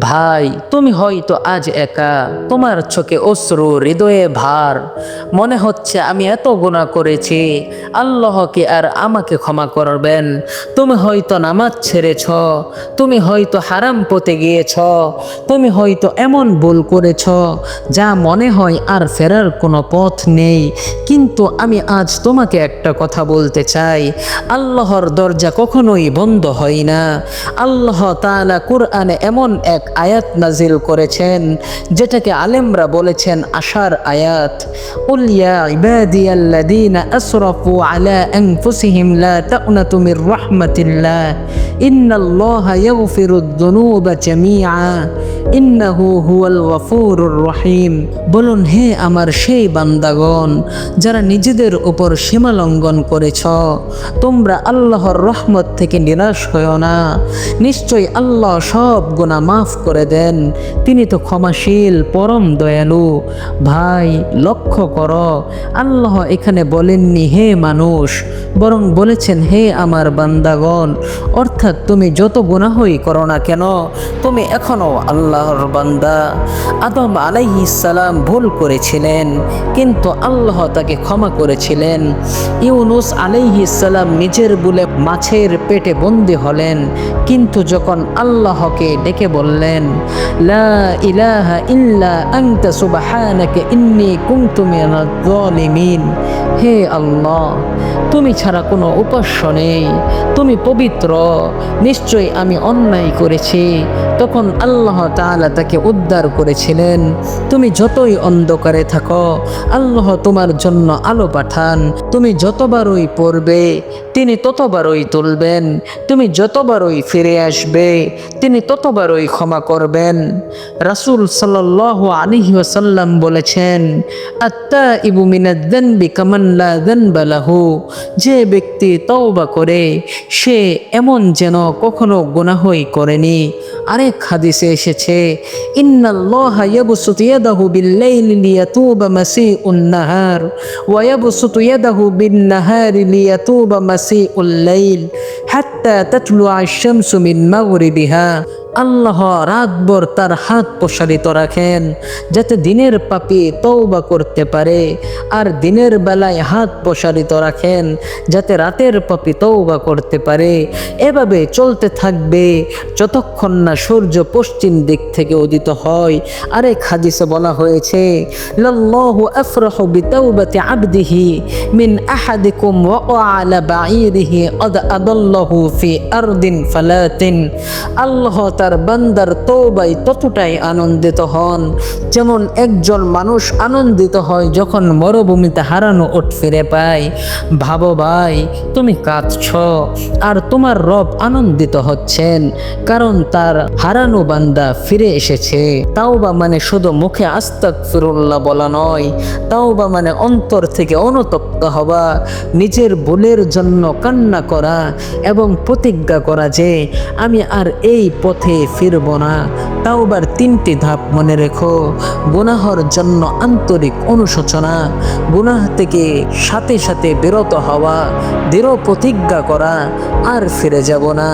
ভাই, তুমি হয়তো আজ একা। তোমার চোখে অশ্রু, হৃদয়ে ভার। মনে হচ্ছে আমি এত গুণা করেছি। আল্লাহকে আর আমাকে ক্ষমা করবেন। তুমি হয়তো নামাজ ছেড়েছ। তুমি হয়তো হারাম পথে গিয়েছ। তুমি হয়তো এমন ভুল করেছ, যা মনে হয় আর ফেরার কোনো পথ নেই। কিন্তু আমি আজ তোমাকে একটা কথা বলতে চাই। আল্লাহর দরজা কখনোই বন্ধ হয় না। আল্লাহ তালা কুরআনে এমন এক এক আয়াত নাজিল করেছেন, যেটাকে আলেমরা বলেছেন আশার আয়াত। উলিয়া ইবাদিয়াল্লাদিনা আসরাফু আলা আনফুসিহিম লা তাকনাতু মির রাহমাতিল্লাহ। ইন্নাল্লাহা ইয়াগফিরুদ যুনুবা জামিআ। ইন্নাহু হুয়াল গফুরুর রহিম। বলুন, হে আমার সেই বান্দাগণ, যারা নিজেদের উপর সীমা লঙ্ঘন করেছ, তোমরা আল্লাহর রহমত থেকে নিরাশ হয়েও না। নিশ্চয়ই আল্লাহ সব গুণা মা করে দেন। তিনি তো ক্ষমাশীল, পরম দয়ালু। ভাই, লক্ষ্য করো, আল্লাহ এখানে বলেননি, হে মানুষ, বরং বলেছেন, হে আমার বান্দাগণ, অর্থাৎ তুমি যত গুনাহই করো না কেন, তুমি এখনও আল্লাহর বান্দা। আদম আলাইহিসালাম ভুল করেছিলেন, কিন্তু আল্লাহ তাকে ক্ষমা করেছিলেন। ইউনুস আলাইহিসালাম নিজের বলে মাছের পেটে বন্দি হলেন, কিন্তু যখন আল্লাহকে ডেকে বললেন লা ইলাহা ইল্লা আনতা সুবহানাকা ইন্নী কুনতু মিনাজ জালিমিন হে আল্লাহ তুমি ছাড়া কোনো উপাস্য নেই। তুমি পবিত্র, নিশ্চয়ই আমি অন্যায় করেছি। তখন আল্লাহ তাআলা তাকে উদ্ধার করেছিলেন। তুমি যতই অন্ধকারে থাকো, আল্লাহ তোমার জন্য আলো পাঠান। তুমি যতবারই পড়বে, তিনি ততবারই তুলবেন। তুমি যতবারই ফিরে আসবে, তিনি ততবারই ক্ষমা করবেন। রাসূল সাল্লাল্লাহু আলাইহি ওয়াসাল্লাম বলেছেন আত্তা ইবু মিনাদ্দানবি দেন দানবালাহু যে ব্যক্তি তওবা করে, সে এমন যেন কখনো গুনাহই করেনি। আরেক হাদিসে এসেছে, ইন্নাল্লাহা ইয়াবসুতু ইয়াদাহু বিল-লাইলি লিয়াতুবা মাসিউন নাহার, ওয়া ইয়াবসুতু ইয়াদাহু বিন-নাহারি লিয়াতুবা মাসিউল লাইল হাত্তা তাতলুআ আশ-শামসু মিন মাগরিবিহা। আল্লাহ রাতভর তার হাত প্রসারিত রাখেন, যাতে দিনের পাপি তৌবা করতে পারে, আর দিনের বেলায় হাত প্রসারিত রাখেন, যাতে রাতের পাপি তৌবা করতে পারে। এভাবে চলতে থাকবে যতক্ষণ না সূর্য পশ্চিম দিক থেকে উদিত হয়। আরেক হাদিসে বলা হয়েছে মিন ওয়া আলা ফি আরদিন আল্লাহ তার বান্দার তৌবাই ততটাই আনন্দিত হন। যেমন একজন মানুষ আনন্দিত হয় যখন মরুভূমিতে হারানো ওট ফিরে পায়। ভাবো ভাই, তুমি কাঁদছ, আর তোমার রব আনন্দিত হচ্ছেন, কারণ তার হারানো বান্দা ফিরে এসেছে। তাওবা মানে শুধু মুখে আস্তাক ফিরুল্লাহ বলা নয়, তাওবা মানে অন্তর থেকে অনুতপ্ত হওয়া, নিজের ভুলের জন্য কান্না করা এবং প্রতিজ্ঞা করা যে, আমি আর এই পথে ফিরব না। তাওবার তিনটি ধাপ মনে রেখো। গুনাহর জন্য আন্তরিক অনুশোচনা, গুনাহ থেকে সাথে সাথে বিরত হওয়া, দৃঢ় প্রতিজ্ঞা করা, আর ফিরে যাব না।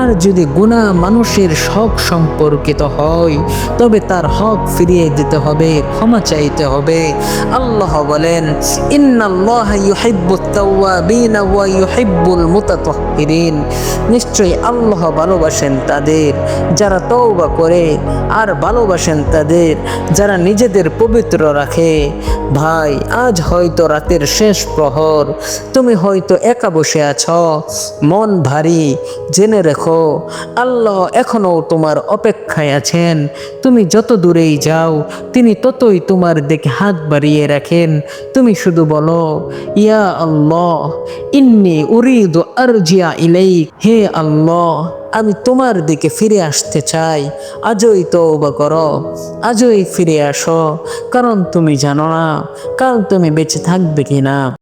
আর যদি গুনাহ মানুষের শখ সম্পর্কিত হয়, তবে তার হক ফিরিয়ে দিতে হবে, ক্ষমা চাইতে হবে। আল্লাহ বলেন, ইন্নাল্লাহ ইউহিব্বুত তাওয়াবিন ওয়া ইউহিব্বুল মুতাতাহহিরিন। নিশ্চয়ই আল্লাহ ভালোবাসেন তাদের, যারা তওবা করে আর ভালোবাসেন তাদের, যারা নিজেদের পবিত্র রাখে। ভাই, আজ হয়তো রাতের শেষ প্রহর, তুমি হয়তো একা বসে আছ। মন ভারী, জেনে রেখো, আল্লাহ এখনও তোমার অপেক্ষায় আছেন। তুমি যত দূরেই যাও, তিনি ততই তোমার দিকে হাত বাড়িয়ে রাখেন। তুমি শুধু বলো, ইয়া আল্লাহ, ইন্নি উরিদ আরজিয়া ইলাই হে আল্লাহ আমি তোমার দিকে ফিরে আসতে চাই। আজই তওবা করো। আজই ফিরে আসো। কারণ তুমি জানো না, কাল তুমি বেঁচে থাকবে কিনা।